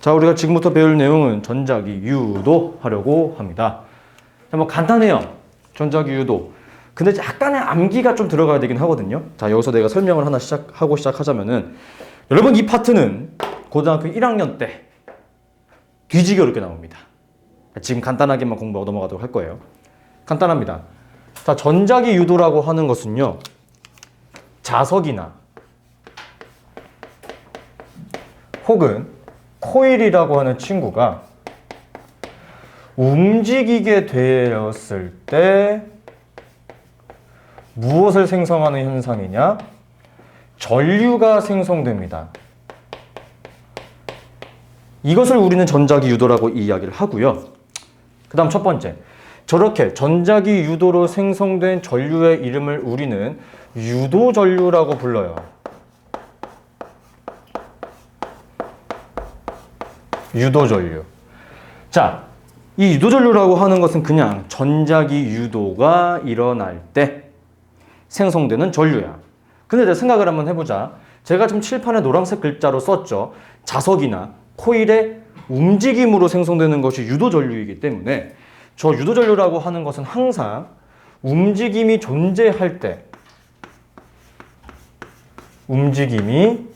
자, 우리가 지금부터 배울 내용은 전자기 유도 하려고 합니다. 자, 뭐 간단해요. 전자기 유도. 근데 약간의 암기가 좀 들어가야 되긴 하거든요. 자, 여기서 내가 설명을 하나 시작하고 시작하자면은 여러분 이 파트는 고등학교 1학년 때 뒤지기 어렵게 나옵니다. 지금 간단하게만 공부하고 넘어가도록 할 거예요. 간단합니다. 자, 전자기 유도라고 하는 것은요. 자석이나 혹은 코일이라고 하는 친구가 움직이게 되었을 때 무엇을 생성하는 현상이냐? 전류가 생성됩니다. 이것을 우리는 전자기 유도라고 이야기를 하고요. 그 다음 첫 번째. 저렇게 전자기 유도로 생성된 전류의 이름을 우리는 유도 전류라고 불러요. 유도 전류. 자, 이 유도 전류라고 하는 것은 그냥 전자기 유도가 일어날 때 생성되는 전류야. 근데 이제 생각을 한번 해보자. 제가 지금 칠판에 노란색 글자로 썼죠. 자석이나 코일의 움직임으로 생성되는 것이 유도 전류이기 때문에 저 유도 전류라고 하는 것은 항상 움직임이 존재할 때 움직임이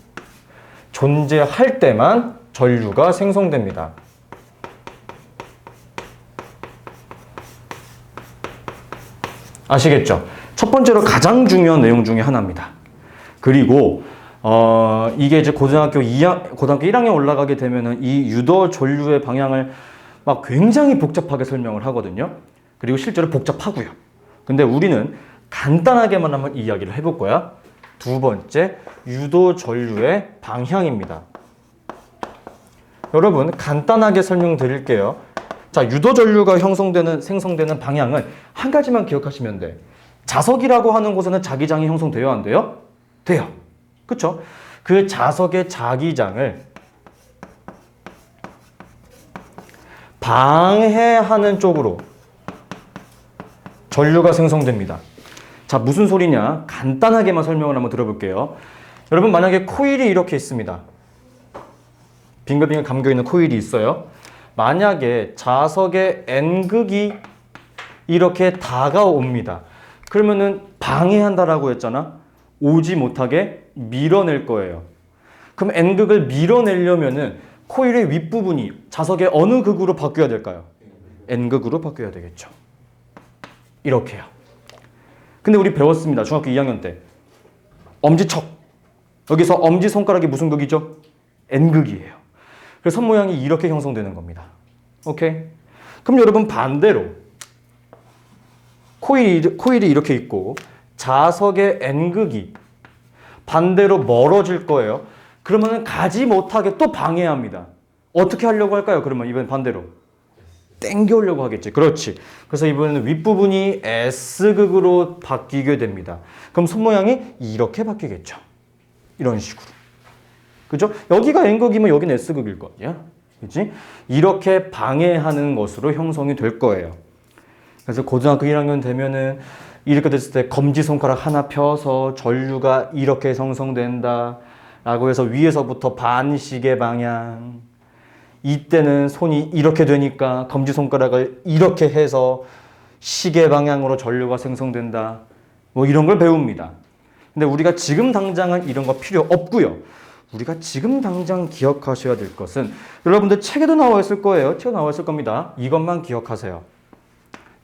존재할 때만 전류가 생성됩니다. 아시겠죠? 첫 번째로 가장 중요한 내용 중에 하나입니다. 그리고 어, 이게 이제 고등학교 2학, 고등학교 1학년 올라가게 되면은 이 유도 전류의 방향을 막 굉장히 복잡하게 설명을 하거든요. 그리고 실제로 복잡하고요. 근데 우리는 간단하게만 한번 이야기를 해볼 거야. 두 번째, 유도 전류의 방향입니다. 여러분, 간단하게 설명드릴게요. 자, 유도 전류가 형성되는, 생성되는 방향은 한 가지만 기억하시면 돼. 자석이라고 하는 곳에는 자기장이 형성돼요, 안 돼요? 돼요. 그쵸? 그 자석의 자기장을 방해하는 쪽으로 전류가 생성됩니다. 자, 무슨 소리냐? 간단하게만 설명을 한번 들어볼게요. 여러분, 만약에 코일이 이렇게 있습니다. 빙글빙글 감겨 있는 코일이 있어요. 만약에 자석의 N극이 이렇게 다가옵니다. 그러면은 방해한다라고 했잖아. 오지 못하게 밀어낼 거예요. 그럼 N극을 밀어내려면은 코일의 윗부분이 자석의 어느 극으로 바뀌어야 될까요? N극으로 바뀌어야 되겠죠. 이렇게요. 근데 우리 배웠습니다. 중학교 2학년 때. 엄지척. 여기서 엄지손가락이 무슨 극이죠? N극이에요. 그래서 선 모양이 이렇게 형성되는 겁니다. 오케이? 그럼 여러분 반대로 코일이, 코일이 이렇게 있고 자석의 N극이 반대로 멀어질 거예요. 그러면 가지 못하게 또 방해합니다. 어떻게 하려고 할까요? 그러면 이번 반대로 땡겨오려고 하겠지. 그렇지. 그래서 이번에는 윗부분이 S극으로 바뀌게 됩니다. 그럼 손 모양이 이렇게 바뀌겠죠. 이런 식으로. 그죠? 여기가 N극이면 여기는 S극일 거 아니야? 그지? 이렇게 방해하는 것으로 형성이 될 거예요. 그래서 고등학교 1학년 되면은 이렇게 됐을 때 검지 손가락 하나 펴서 전류가 이렇게 형성된다. 라고 해서 위에서부터 반시계 방향. 이때는 손이 이렇게 되니까 검지 손가락을 이렇게 해서 시계 방향으로 전류가 생성된다. 뭐 이런 걸 배웁니다. 근데 우리가 지금 당장은 이런 거 필요 없고요. 우리가 지금 당장 기억하셔야 될 것은 여러분들 책에도 나와 있을 거예요. 책에 나와 있을 겁니다. 이것만 기억하세요.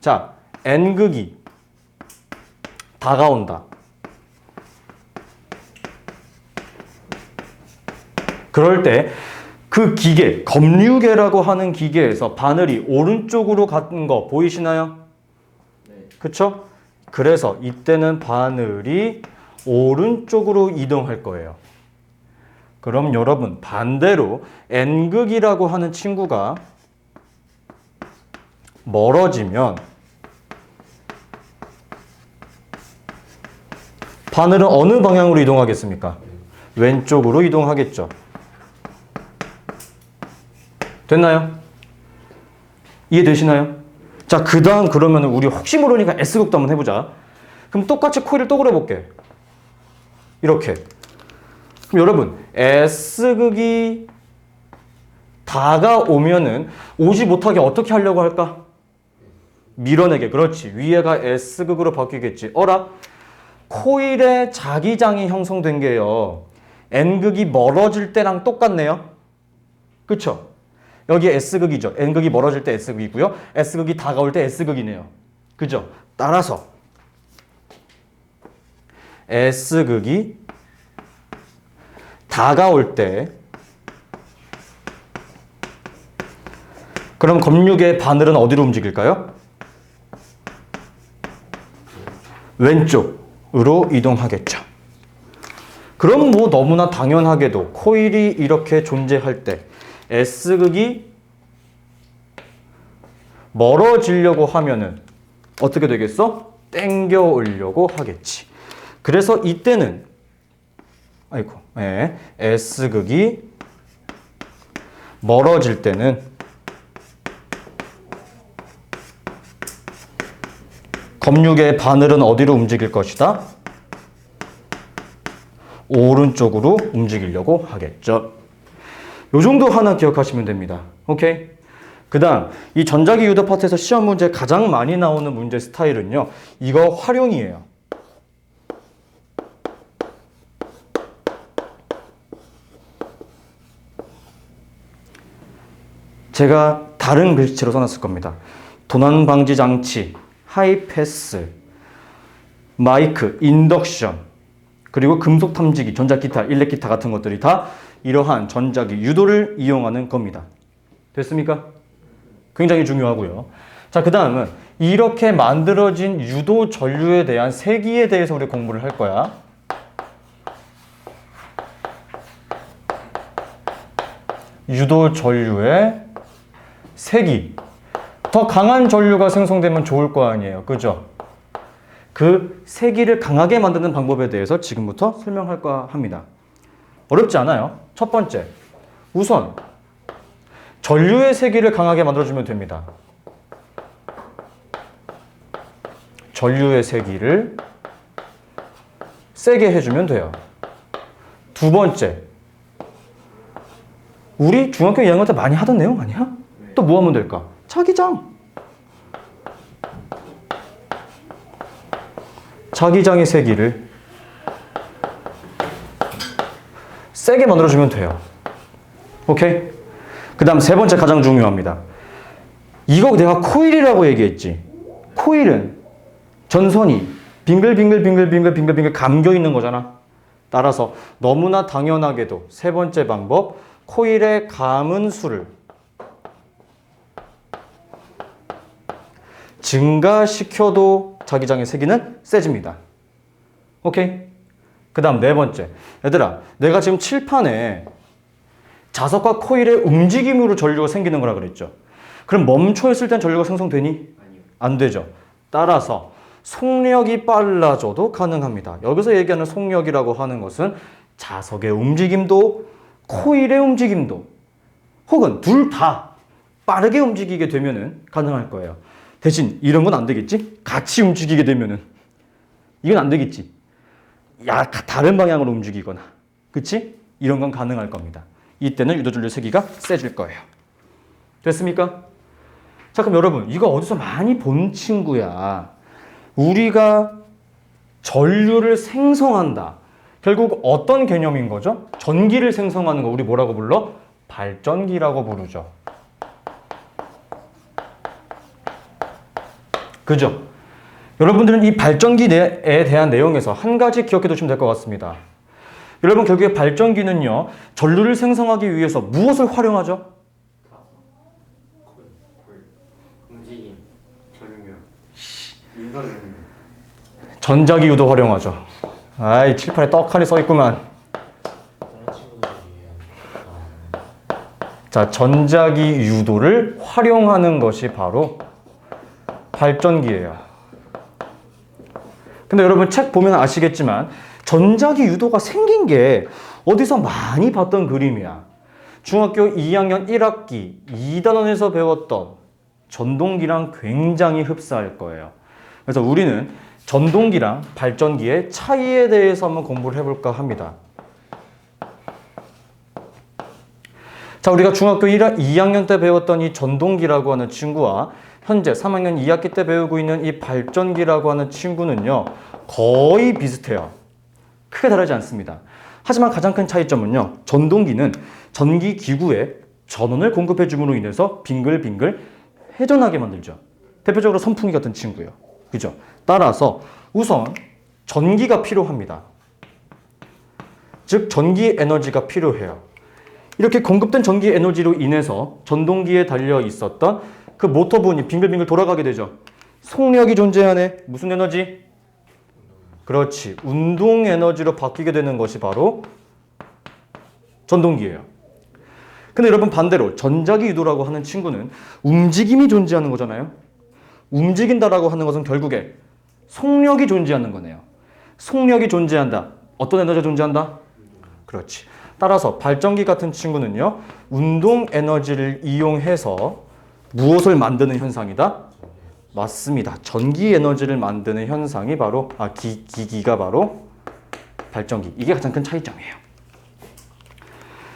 자, N극이 다가온다. 그럴 때 그 기계, 검류계라고 하는 기계에서 바늘이 오른쪽으로 가는 거 보이시나요? 그쵸? 그래서 이때는 바늘이 오른쪽으로 이동할 거예요. 그럼 여러분 반대로 N극이라고 하는 친구가 멀어지면 바늘은 어느 방향으로 이동하겠습니까? 왼쪽으로 이동하겠죠. 됐나요? 이해되시나요? 자, 그 다음 그러면 우리 혹시 모르니까 S극도 한번 해보자. 그럼 똑같이 코일을 또 그려볼게. 이렇게. 그럼 여러분, S극이 다가오면은 오지 못하게 어떻게 하려고 할까? 밀어내게. 그렇지. 위에가 S극으로 바뀌겠지. 어라? 코일의 자기장이 형성된 게요. N극이 멀어질 때랑 똑같네요. 그쵸? 여기 S극이죠. N극이 멀어질 때 S극이고요. S극이 다가올 때 S극이네요. 그죠? 따라서 S극이 다가올 때 그럼 검육의 바늘은 어디로 움직일까요? 왼쪽으로 이동하겠죠. 그럼 뭐 너무나 당연하게도 코일이 이렇게 존재할 때 S극이 멀어지려고 하면은 어떻게 되겠어? 땡겨 오려고 하겠지. 그래서 이때는 아이고, 예, S극이 멀어질 때는 검육의 바늘은 어디로 움직일 것이다? 오른쪽으로 움직이려고 하겠죠. 요 정도 하나 기억하시면 됩니다. 오케이? 그 다음, 이 전자기 유도 파트에서 시험 문제 가장 많이 나오는 문제 스타일은요, 이거 활용이에요. 제가 다른 글씨로 써놨을 겁니다. 도난 방지 장치, 하이패스, 마이크, 인덕션, 그리고 금속 탐지기, 전자기타, 일렉기타 같은 것들이 다 이러한 전자기 유도를 이용하는 겁니다. 됐습니까? 굉장히 중요하고요. 자, 그 다음은 이렇게 만들어진 유도 전류에 대한 세기에 대해서 우리 공부를 할 거야. 유도 전류의 세기. 더 강한 전류가 생성되면 좋을 거 아니에요. 그죠? 그 세기를 강하게 만드는 방법에 대해서 지금부터 설명할까 합니다. 어렵지 않아요. 첫 번째. 우선 전류의 세기를 강하게 만들어주면 됩니다. 전류의 세기를 세게 해주면 돼요. 두 번째. 우리 중학교 2학년 때 많이 하던 내용 아니야? 또 뭐 하면 될까? 자기장. 자기장의 세기를 세게 만들어주면 돼요. 오케이? 그 다음 세 번째 가장 중요합니다. 이거 내가 코일이라고 얘기했지. 코일은 전선이 빙글빙글 빙글빙글 빙글빙글 감겨 있는 거잖아. 따라서 너무나 당연하게도 세 번째 방법, 코일의 감은 수를 증가시켜도 자기장의 세기는 세집니다. 오케이? 그 다음 네 번째. 얘들아, 내가 지금 칠판에 자석과 코일의 움직임으로 전류가 생기는 거라 그랬죠. 그럼 멈춰 있을 땐 전류가 생성되니? 안 되죠. 따라서 속력이 빨라져도 가능합니다. 여기서 얘기하는 속력이라고 하는 것은 자석의 움직임도 코일의 움직임도 혹은 둘 다 빠르게 움직이게 되면은 가능할 거예요. 대신 이런 건 안 되겠지? 같이 움직이게 되면은 이건 안 되겠지. 야, 다른 방향으로 움직이거나. 그치? 이런 건 가능할 겁니다. 이때는 유도전류 세기가 세질 거예요. 됐습니까? 자, 그럼 여러분, 이거 어디서 많이 본 친구야. 우리가 전류를 생성한다. 결국 어떤 개념인 거죠? 전기를 생성하는 거 우리 뭐라고 불러? 발전기라고 부르죠. 그죠? 여러분들은 이 발전기에 대한 내용에서 한 가지 기억해 두시면 될 것 같습니다. 여러분 결국에 발전기는요 전류를 생성하기 위해서 무엇을 활용하죠? 움직임, 전류, 인설류. 전자기 유도 활용하죠. 아이 칠판에 떡하니 써 있구만. 자 전자기 유도를 활용하는 것이 바로 발전기예요. 근데 여러분 책 보면 아시겠지만 전자기 유도가 생긴 게 어디서 많이 봤던 그림이야. 중학교 2학년 1학기 2단원에서 배웠던 전동기랑 굉장히 흡사할 거예요. 그래서 우리는 전동기랑 발전기의 차이에 대해서 한번 공부를 해볼까 합니다. 자, 우리가 중학교 1, 2학년 때 배웠던 이 전동기라고 하는 친구와 현재 3학년 2학기 때 배우고 있는 이 발전기라고 하는 친구는요, 거의 비슷해요. 크게 다르지 않습니다. 하지만 가장 큰 차이점은요, 전동기는 전기 기구에 전원을 공급해 줌으로 인해서 빙글빙글 회전하게 만들죠. 대표적으로 선풍기 같은 친구예요. 그죠? 따라서 우선 전기가 필요합니다. 즉, 전기 에너지가 필요해요. 이렇게 공급된 전기 에너지로 인해서 전동기에 달려 있었던 그 모터분이 빙글빙글 돌아가게 되죠. 속력이 존재하네. 무슨 에너지? 그렇지. 운동 에너지로 바뀌게 되는 것이 바로 전동기예요. 근데 여러분 반대로 전자기 유도라고 하는 친구는 움직임이 존재하는 거잖아요. 움직인다라고 하는 것은 결국에 속력이 존재하는 거네요. 속력이 존재한다. 어떤 에너지가 존재한다? 그렇지. 따라서 발전기 같은 친구는요, 운동 에너지를 이용해서 무엇을 만드는 현상이다? 맞습니다. 전기 에너지를 만드는 현상이 바로, 아, 기, 기기가 바로 발전기. 이게 가장 큰 차이점이에요.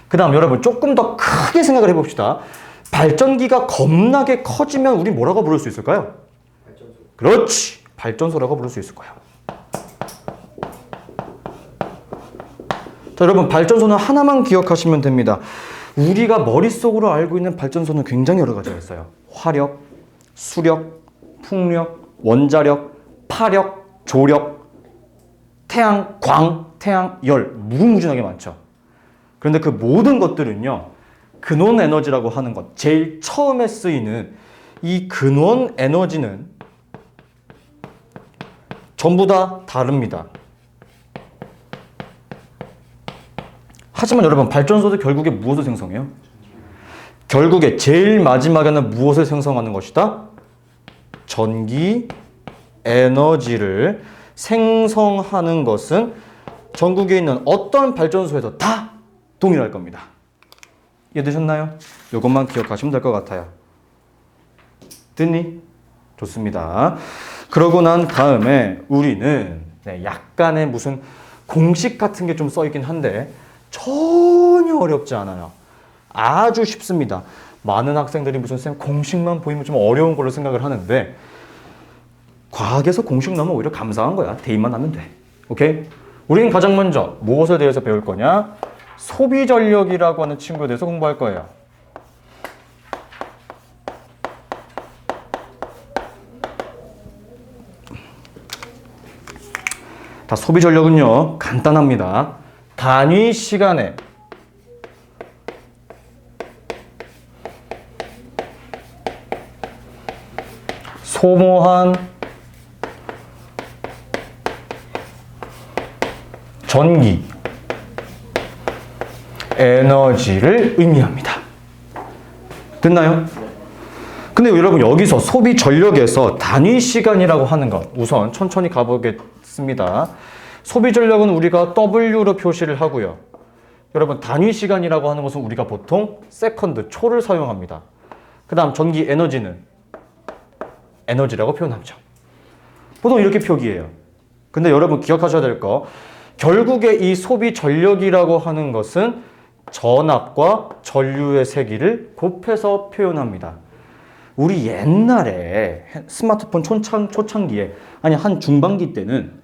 그 다음 여러분, 조금 더 크게 생각을 해봅시다. 발전기가 겁나게 커지면 우리 뭐라고 부를 수 있을까요? 발전소. 그렇지. 발전소라고 부를 수 있을 거예요. 자, 여러분, 발전소는 하나만 기억하시면 됩니다. 우리가 머릿속으로 알고 있는 발전소는 굉장히 여러 가지가 있어요. 화력, 수력, 풍력, 원자력, 파력, 조력, 태양, 광, 태양, 열. 무궁무진하게 많죠. 그런데 그 모든 것들은요, 근원 에너지라고 하는 것, 제일 처음에 쓰이는 이 근원 에너지는 전부 다 다릅니다. 하지만 여러분 발전소도 결국에 무엇을 생성해요? 결국에 제일 마지막에는 무엇을 생성하는 것이다? 전기 에너지를 생성하는 것은 전국에 있는 어떤 발전소에도 다 동일할 겁니다. 이해되셨나요? 이것만 기억하시면 될 것 같아요. 됐니? 좋습니다. 그러고 난 다음에 우리는 네, 약간의 무슨 공식 같은 게 좀 써있긴 한데 전혀 어렵지 않아요. 아주 쉽습니다. 많은 학생들이 무슨 쌤 공식만 보이면 좀 어려운 걸로 생각을 하는데 과학에서 공식 나오면 오히려 감사한 거야. 대입만 하면 돼. 오케이? 우리는 가장 먼저 무엇에 대해서 배울 거냐? 소비 전력이라고 하는 친구에 대해서 공부할 거예요. 다 소비 전력은요 간단합니다. 단위 시간에 소모한 전기 에너지를 의미합니다. 됐나요? 근데 여러분 여기서 소비 전력에서 단위 시간이라고 하는 것 우선 천천히 가보겠습니다. 소비 전력은 우리가 W로 표시를 하고요. 여러분 단위 시간이라고 하는 것은 우리가 보통 세컨드 초를 사용합니다. 그 다음 전기 에너지는 에너지라고 표현하죠. 보통 이렇게 표기해요. 근데 여러분 기억하셔야 될 거 결국에 이 소비 전력이라고 하는 것은 전압과 전류의 세기를 곱해서 표현합니다. 우리 옛날에 스마트폰 초창, 초창기에 아니 한 중반기 때는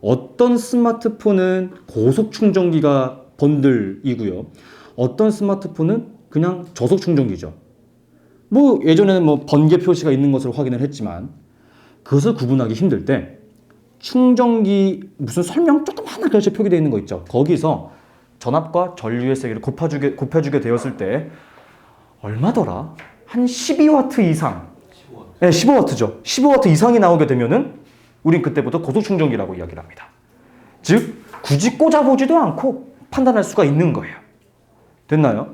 어떤 스마트폰은 고속 충전기가 번들이고요. 어떤 스마트폰은 그냥 저속 충전기죠. 뭐 예전에는 뭐 번개 표시가 있는 것으로 확인을 했지만 그것을 구분하기 힘들 때 충전기 무슨 설명 조금 하나 글씨 표기되어 있는 거 있죠. 거기서 전압과 전류의 세기를 곱해주게 곱해주게 되었을 때 얼마더라? 한 12와트 이상. 15원. 네, 15와트죠. 15와트 이상이 나오게 되면은 우린 그때부터 고속 충전기라고 이야기를 합니다. 즉 굳이 꽂아보지도 않고 판단할 수가 있는 거예요. 됐나요?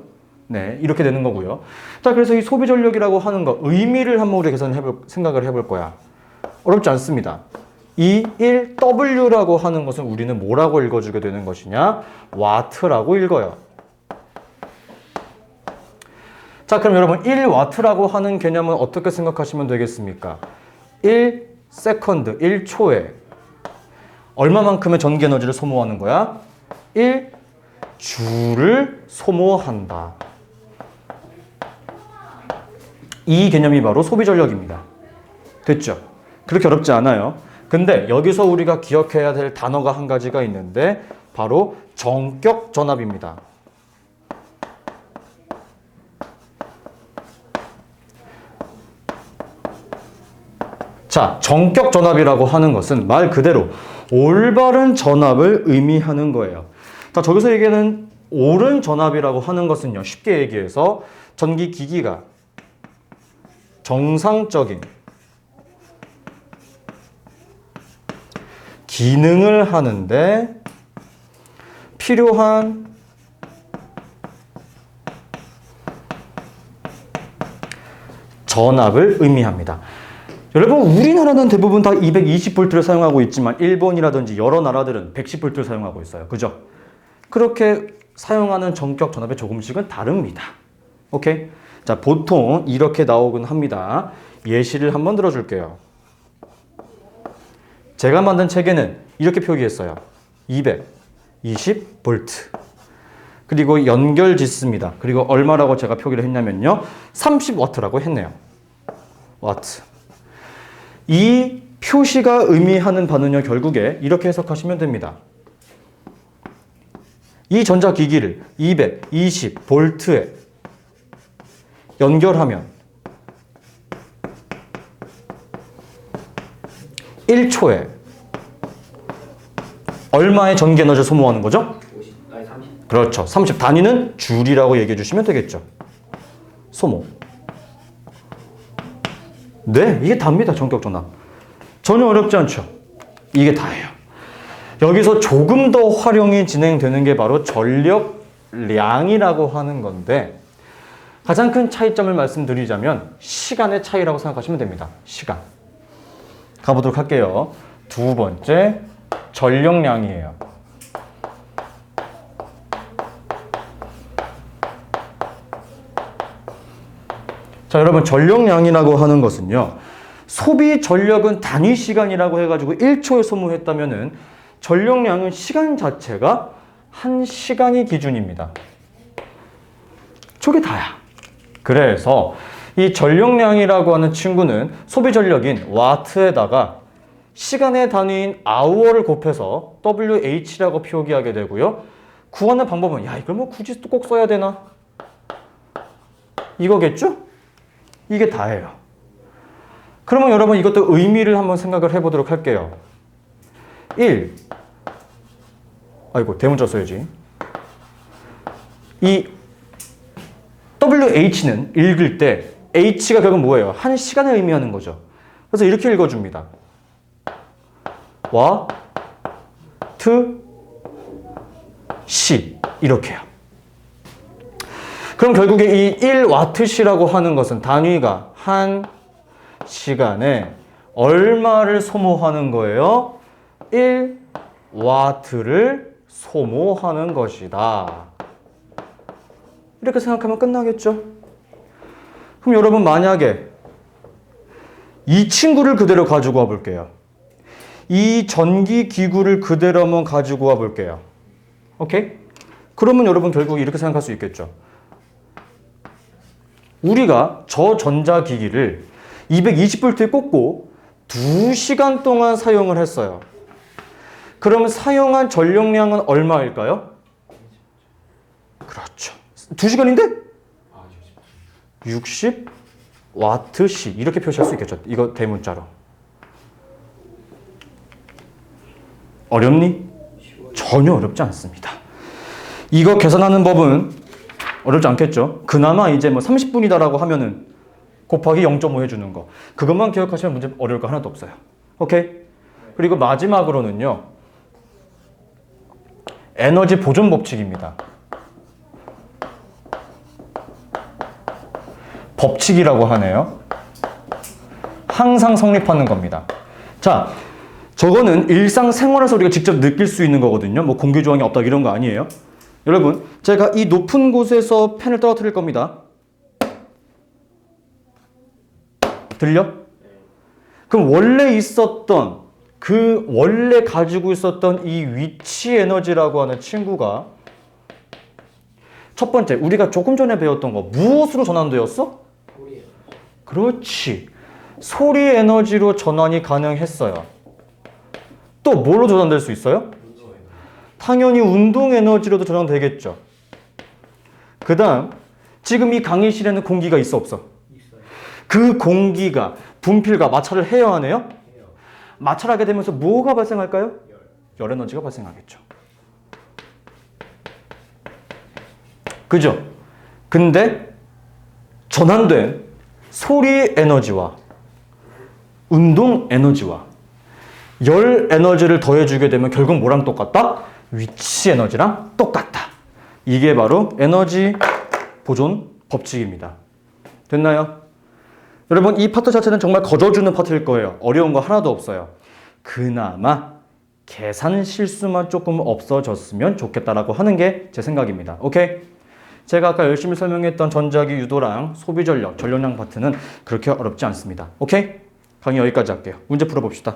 네, 이렇게 되는 거고요. 자, 그래서 이 소비 전력이라고 하는 거 의미를 한번 우리 계산해 볼 생각을 해볼 거야. 어렵지 않습니다. 이 1W라고 하는 것은 우리는 뭐라고 읽어주게 되는 것이냐? 와트라고 읽어요. 자, 그럼 여러분 1와트라고 하는 개념은 어떻게 생각하시면 되겠습니까? 1 세컨드 1초에 얼마만큼의 전기 에너지를 소모하는 거야? 1주를 소모한다. 이 개념이 바로 소비 전력입니다. 됐죠? 그렇게 어렵지 않아요. 근데 여기서 우리가 기억해야 될 단어가 한 가지가 있는데 바로 정격 전압입니다. 자, 정격 전압이라고 하는 것은 말 그대로 올바른 전압을 의미하는 거예요. 자, 저기서 얘기하는 옳은 전압이라고 하는 것은요, 쉽게 얘기해서 전기 기기가 정상적인 기능을 하는데 필요한 전압을 의미합니다. 여러분 우리나라는 대부분 다 220V를 사용하고 있지만 일본이라든지 여러 나라들은 110V를 사용하고 있어요. 그죠? 그렇게 사용하는 전격 전압이 조금씩은 다릅니다. 오케이? 자, 보통 이렇게 나오곤 합니다. 예시를 한번 들어줄게요. 제가 만든 책에는 이렇게 표기했어요. 220V. 그리고 연결 지수입니다. 그리고 얼마라고 제가 표기를 했냐면요. 30W라고 했네요. 와트. 이 표시가 의미하는 바는요, 결국에 이렇게 해석하시면 됩니다. 이 전자기기를 220V에 연결하면 1초에 얼마의 전기 에너지를 소모하는 거죠? 50 아니 30 그렇죠. 30 단위는 줄이라고 얘기해 주시면 되겠죠. 소모. 네, 이게 답니다. 전격 전압. 전혀 어렵지 않죠. 이게 다예요. 여기서 조금 더 활용이 진행되는 게 바로 전력량이라고 하는 건데 가장 큰 차이점을 말씀드리자면 시간의 차이라고 생각하시면 됩니다. 시간. 가보도록 할게요. 두 번째 전력량이에요. 자, 여러분 전력량이라고 하는 것은요. 소비 전력은 단위 시간이라고 해가지고 1초에 소모했다면은 전력량은 시간 자체가 한 시간이 기준입니다. 저게 다야. 그래서 이 전력량이라고 하는 친구는 소비 전력인 와트에다가 시간의 단위인 아워를 곱해서 WH라고 표기하게 되고요. 구하는 방법은 야 이걸 뭐 굳이 또 꼭 써야 되나? 이거겠죠? 이게 다예요. 그러면 여러분 이것도 의미를 한번 생각을 해보도록 할게요. 1. 아이고 대문자 써야지. 이 WH는 읽을 때 H가 결국 뭐예요? 한 시간을 의미하는 거죠. 그래서 이렇게 읽어줍니다. 와, 트, 시 이렇게요. 그럼 결국에 이 1와트시라고 하는 것은 단위가 한 시간에 얼마를 소모하는 거예요? 1와트를 소모하는 것이다. 이렇게 생각하면 끝나겠죠? 그럼 여러분 만약에 이 친구를 그대로 가지고 와 볼게요. 이 전기 기구를 그대로 한번 가지고 와 볼게요. 오케이? 그러면 여러분 결국 이렇게 생각할 수 있겠죠. 우리가 저 전자기기를 220V에 꽂고 2시간 동안 사용을 했어요. 그러면 사용한 전력량은 얼마일까요? 그렇죠. 2시간인데? 60 와트시 이렇게 표시할 수 있겠죠. 이거 대문자로. 어렵니? 전혀 어렵지 않습니다. 이거 계산하는 법은 어렵지 않겠죠? 그나마 이제 뭐 30분이다라고 하면은 곱하기 0.5 해주는 거. 그것만 기억하시면 문제 어려울 거 하나도 없어요. 오케이? 그리고 마지막으로는요. 에너지 보존 법칙입니다. 법칙이라고 하네요. 항상 성립하는 겁니다. 자, 저거는 일상생활에서 우리가 직접 느낄 수 있는 거거든요. 뭐 공기 조항이 없다 이런 거 아니에요. 여러분, 제가 이 높은 곳에서 펜을 떨어뜨릴 겁니다. 들려? 그럼 원래 있었던 그 원래 가지고 있었던 이 위치 에너지라고 하는 친구가 첫 번째 우리가 조금 전에 배웠던 거 무엇으로 전환되었어? 그렇지. 소리 에너지로 전환이 가능했어요. 또 뭘로 전환될 수 있어요? 당연히 운동 에너지로도 전환되겠죠. 그 다음, 지금 이 강의실에는 공기가 있어, 없어? 그 공기가 분필과 마찰을 해야 하네요? 마찰하게 되면서 뭐가 발생할까요? 열 에너지가 발생하겠죠. 그죠? 근데 전환된 소리 에너지와 운동 에너지와 열 에너지를 더해주게 되면 결국 뭐랑 똑같다? 위치 에너지랑 똑같다. 이게 바로 에너지 보존 법칙입니다. 됐나요? 여러분 이 파트 자체는 정말 거저주는 파트일 거예요. 어려운 거 하나도 없어요. 그나마 계산 실수만 조금 없어졌으면 좋겠다라고 하는 게 제 생각입니다. 오케이? 제가 아까 열심히 설명했던 전자기 유도랑 소비 전력, 전력량 파트는 그렇게 어렵지 않습니다. 오케이? 강의 여기까지 할게요. 문제 풀어봅시다.